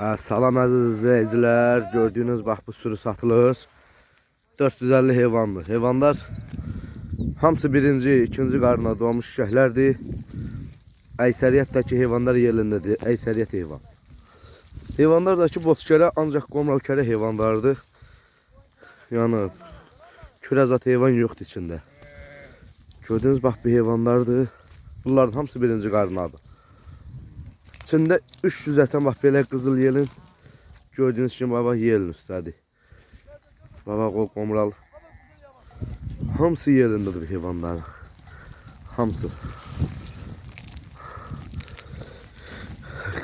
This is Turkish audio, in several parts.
Salam əziz izləyicilər. Gördüyünüz bax bu sürü satılır. 450 heyvandır. Heyvanlar hamısı birinci, ikinci qarına doğmuş şəhlərdir. Əksəriyyətdəki heyvanlar yerindədir. Əksəriyyət heyvan. Heyvanlardakı botçələ ancaq qomralkərə heyvanlardır. Yəni kürəzat heyvan yoxdur içində. Gördüyünüz bax bu heyvanlardır. Bunların hamısı birinci qarnadır. İçində 300 ətən bax belə qızıl yelin. Gördüyünüz kimi baba yelin üstədir. Baba o qomral. Hamısı yerindədir bu heyvanların. Hamısı.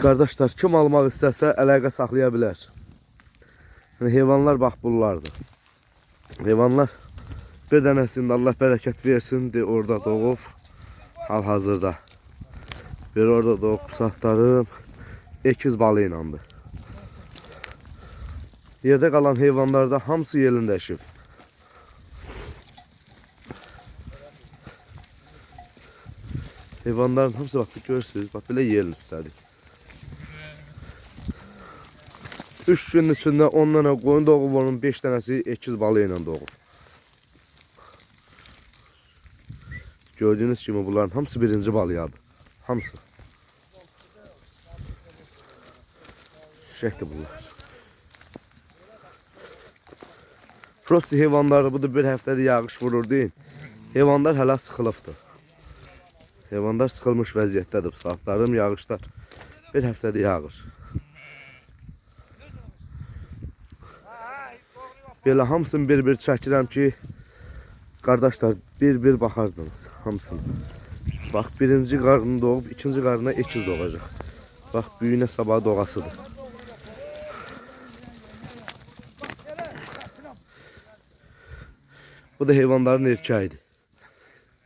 Qardaşlar kim almaq istərsə əlaqə saxlaya bilər. Heyvanlar bax bunlardır. Heyvanlar bir dənəsində Allah bərəkət versin de orada doğub hal-hazırda. Bir orada doğub saxtarım ekiz balı inandı. Yerdə qalan heyvanlarda hamısı yerindəşib. Heyvanların hamısı bax görürsünüz, belə yerin üstədir. 3 günün içində 10 dənə qoyun doğub, onun 5 dənəsi ekiz balı ilə doğub. Gördüyünüz kimi bunların hamısı birinci balıyadır. Hamısı. Şəhdir bunlar. Prosti heyvanları budur bir həftədə yağış vurur deyin. Heyvanlar hələ sıxılıbdır. Heyvanlar sıxılmış vəziyyətdədir saatlarım yağışlar. Bir həftədə yağır. Belə hamısını bir-bir çəkirəm ki, qardaşlar bir-bir baxardınız hamısını. Bax birinci qarnı doğub, ikinci qarnına ekiz doğacaq. Bax büyüyünə sabah doğasıdır. Bu da heyvanların erkəyidir.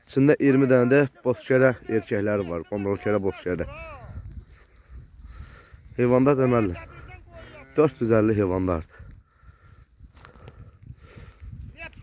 İçində 20 dənə də bozkərə erkəkləri var. Qomralkərə bozkərə. Heyvanlar deməli 450 heyvanlardır.